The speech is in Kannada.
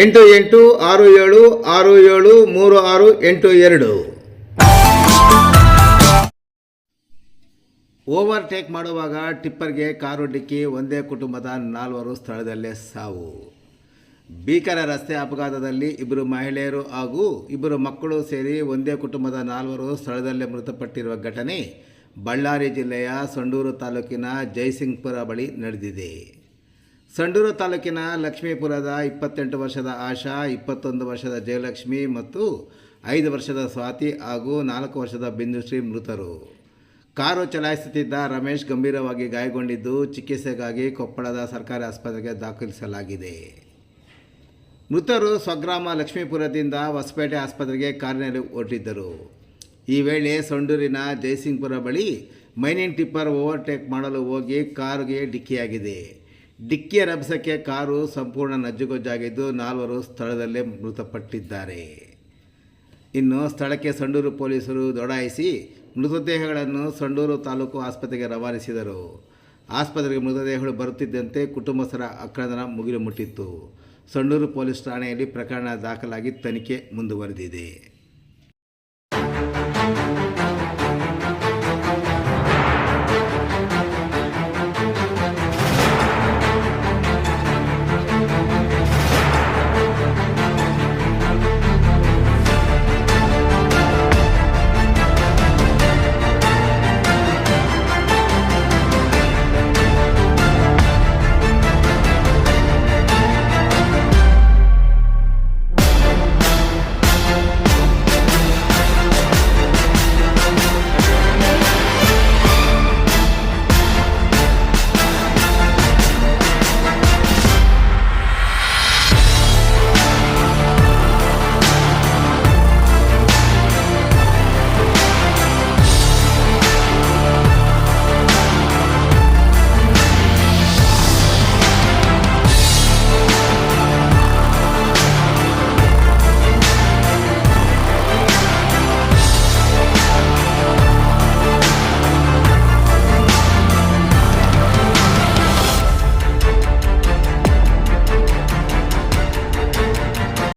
ಎಂಟು ಎಂಟು ಆರು ಏಳು ಆರು ಏಳು, ಮೂರು ಆರು, ಎಂಟು ಎರಡು. ಓವರ್ಟೇಕ್ ಮಾಡುವಾಗ ಟಿಪ್ಪರ್ಗೆ ಕಾರು ಡಿಕ್ಕಿ ಒಂದೇ ಕುಟುಂಬದ ನಾಲ್ವರು ಸ್ಥಳದಲ್ಲೇ ಸಾವು. ಭೀಕರ ರಸ್ತೆ ಅಪಘಾತದಲ್ಲಿ ಇಬ್ಬರು ಮಹಿಳೆಯರು ಹಾಗೂ ಇಬ್ಬರು ಮಕ್ಕಳು ಸೇರಿ ಒಂದೇ ಕುಟುಂಬದ ನಾಲ್ವರು ಸ್ಥಳದಲ್ಲೇ ಮೃತಪಟ್ಟಿರುವ ಘಟನೆ ಬಳ್ಳಾರಿ ಜಿಲ್ಲೆಯ ಸಂಡೂರು ತಾಲೂಕಿನ ಜಯಸಿಂಗ್ಪುರ ಬಳಿ ನಡೆದಿದೆ. ಸಂಡೂರು ತಾಲೂಕಿನ ಲಕ್ಷ್ಮೀಪುರದ ಇಪ್ಪತ್ತೆಂಟು ವರ್ಷದ ಆಶಾ, ಇಪ್ಪತ್ತೊಂದು ವರ್ಷದ ಜಯಲಕ್ಷ್ಮಿ ಮತ್ತು ಐದು ವರ್ಷದ ಸ್ವಾತಿ ಹಾಗೂ ನಾಲ್ಕು ವರ್ಷದ ಬಿಂದುಶ್ರೀ ಮೃತರು. ಕಾರು ಚಲಾಯಿಸುತ್ತಿದ್ದ ರಮೇಶ್ ಗಂಭೀರವಾಗಿ ಗಾಯಗೊಂಡಿದ್ದು ಚಿಕಿತ್ಸೆಗಾಗಿ ಕೊಪ್ಪಳದ ಸರ್ಕಾರಿ ಆಸ್ಪತ್ರೆಗೆ ದಾಖಲಿಸಲಾಗಿದೆ. ಮೃತರು ಸ್ವಗ್ರಾಮ ಲಕ್ಷ್ಮೀಪುರದಿಂದ ಹೊಸಪೇಟೆ ಆಸ್ಪತ್ರೆಗೆ ಕಾರಿನಲ್ಲಿ ಹೊರಟಿದ್ದರು. ಈ ವೇಳೆ ಸಂಡೂರಿನ ಜಯಸಿಂಗ್ಪುರ ಬಳಿ ಮೈನಿಂಗ್ ಟಿಪ್ಪರ್ ಓವರ್ಟೇಕ್ ಮಾಡಲು ಹೋಗಿ ಕಾರಿಗೆ ಡಿಕ್ಕಿಯಾಗಿದೆ. ಡಿಕ್ಕಿಯ ರಭಸಕ್ಕೆ ಕಾರು ಸಂಪೂರ್ಣ ನಜ್ಜುಗೊಜ್ಜಾಗಿದ್ದು ನಾಲ್ವರು ಸ್ಥಳದಲ್ಲೇ ಮೃತಪಟ್ಟಿದ್ದಾರೆ. ಇನ್ನು ಸ್ಥಳಕ್ಕೆ ಸಂಡೂರು ಪೊಲೀಸರು ದೊಡಾಯಿಸಿ ಮೃತದೇಹಗಳನ್ನು ಸಂಡೂರು ತಾಲೂಕು ಆಸ್ಪತ್ರೆಗೆ ರವಾನಿಸಿದರು. ಆಸ್ಪತ್ರೆಗೆ ಮೃತದೇಹಗಳು ಬರುತ್ತಿದ್ದಂತೆ ಕುಟುಂಬಸ್ಥರ ಆಕ್ರಂದನ ಮುಗಿಲು ಮುಟ್ಟಿತ್ತು. ಸಂಡೂರು ಪೊಲೀಸ್ ಠಾಣೆಯಲ್ಲಿ ಪ್ರಕರಣ ದಾಖಲಾಗಿ ತನಿಖೆ ಮುಂದುವರೆದಿದೆ.